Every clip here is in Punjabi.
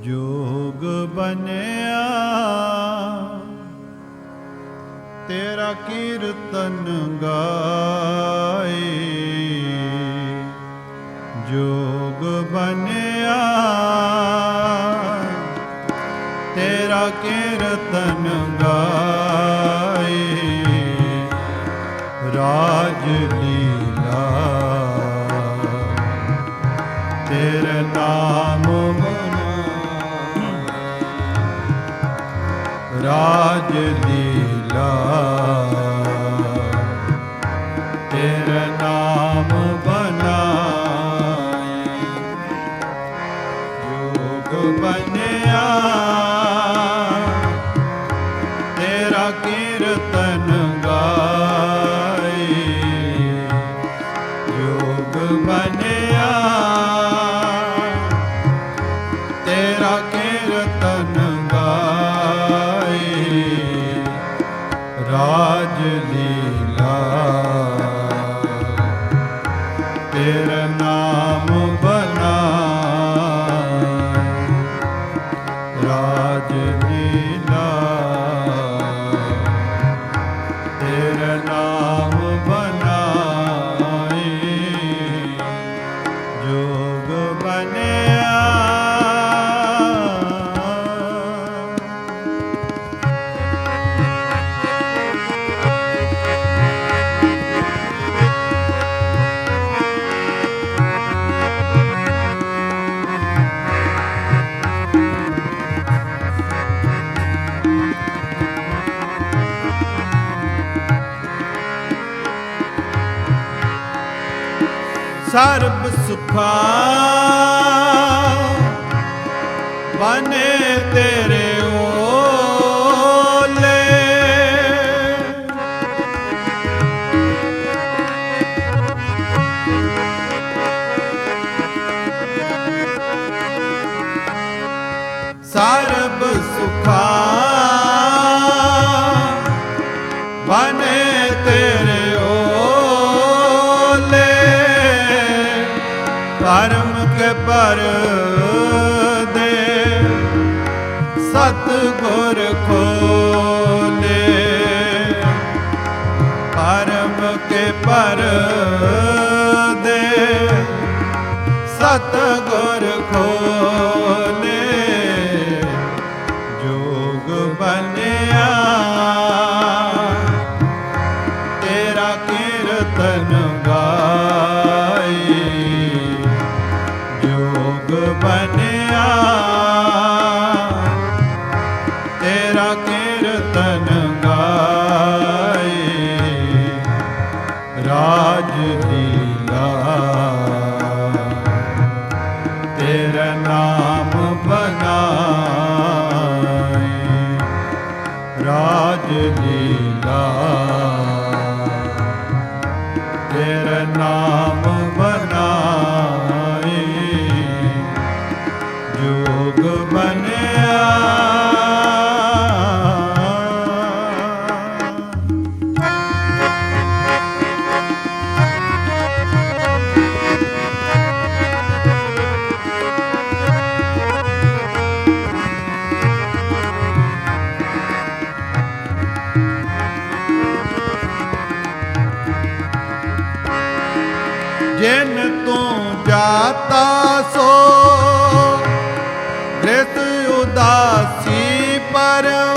ਜੋਗ ਬਨਿਆ ਤੇਰਾ ਕੀਰਤਨ ਗਾਏ। ਜੋਗ ਬਨਿਆ ਤੇਰਾ ਕੀਰਤਨ ਗਾਏ। ਰਾਜ ਲੀਲਾ। ਤੇਰਾ ਨਾਮ ਰਾਜ ਲੀਲਾ ਤੇਰਾ ਨਾਮ ਬਨਾਏ ਯੋਗ ਬਨਿਆ ਤੇਰਾ ਕੀਰਤਨ ਰਾਜ ਲੀਲਾ ਸਰਬ ਸੁਖਾ। ਬਨੇ ਤੇ ਜਿਨ ਤੂੰ ਜਾਤਾ ਸੋ ਰਿਤ ਉਦਾਸੀ ਪਰਮ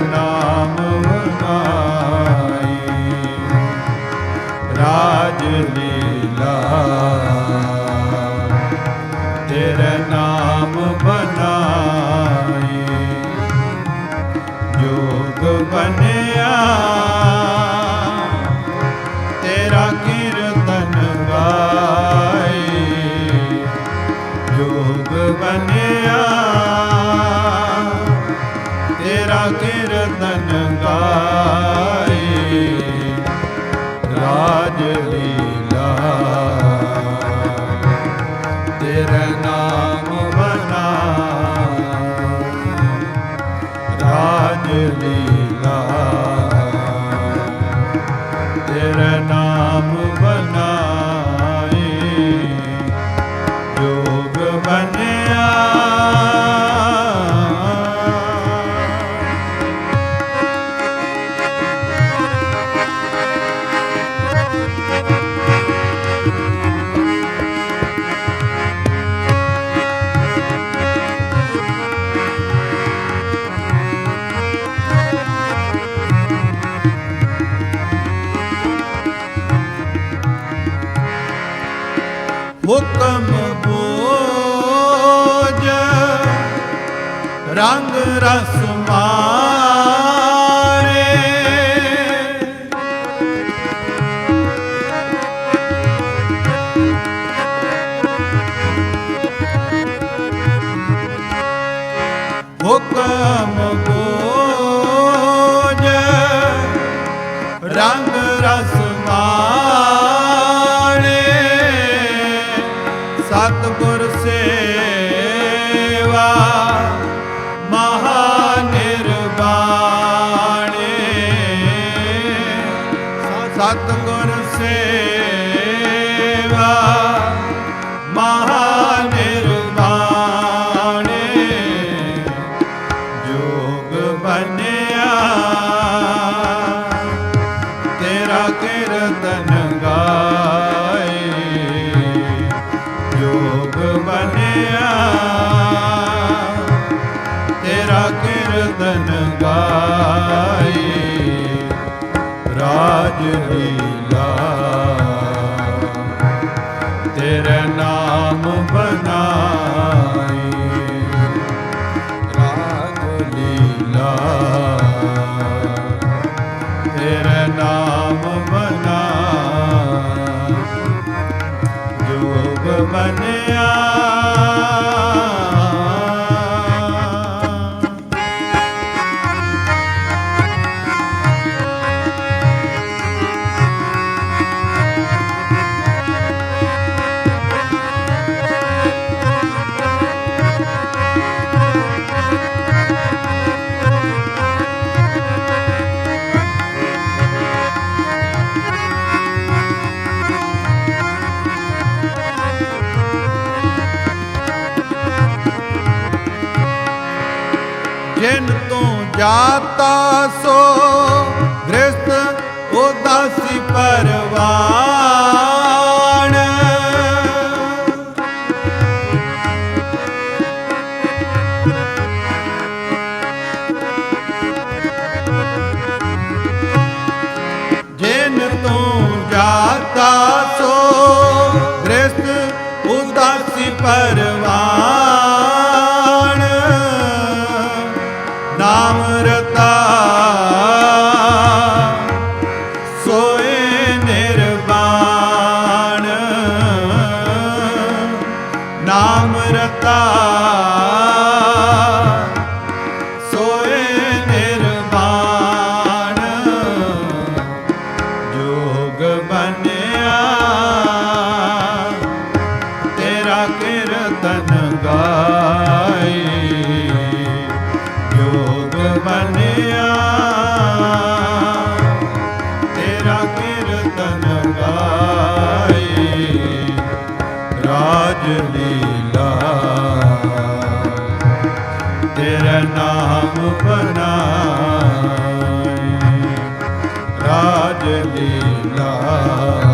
ਨਾਮ ਰਾਜ ਲੀਲਾ। ਤੇਰੇ ਨਾਮ ਬਨਾਈ ਜੋਗ ਬਨਿਆ ਤੇਰਾ ਕੀਰਤਨ ਗਾਈ। ਜੋਗ ਬਨਿਆ Rakesh. ਹੁਕਮ ਬੋਜ ਰੰਗ ਰਸ ਮਾਰੇ। ਹੁਕਮ ਬੋਜ ਰੰਗ ਤੇਰਾ ਨਾਮ ਬਨਾ ਜਿਨ ਤੂੰ ਜਾਤਾ ਸੋ ਗ੍ਰਸਤ ਉਦਾਸੀ ਪਰਵਾਰ ਲੀਲਾ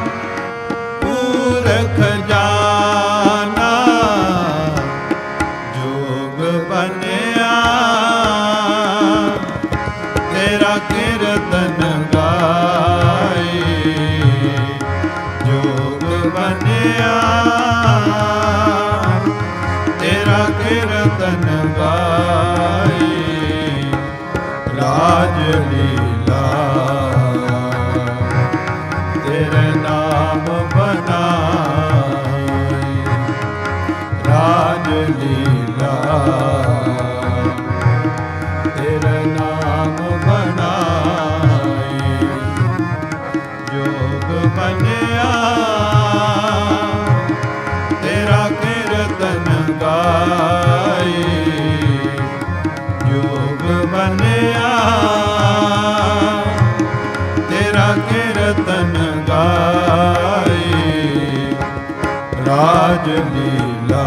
ਕਾਜ ਲੀਲਾ।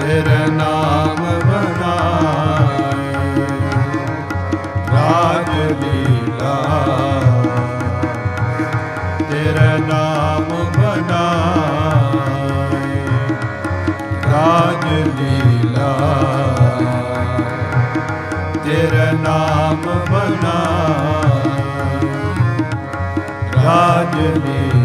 ਤੇਰੇ ਨਾਮ ਬਣਾਏ। ਰਾਜ ਲੀਲਾ। ਤੇਰੇ ਨਾਮ ਬਣਾਏ। ਰਾਜ ਲੀਲਾ। ਤੇਰੇ ਨਾਮ ਬਣਾਏ। ਰਾਜ ਲੀਲਾ।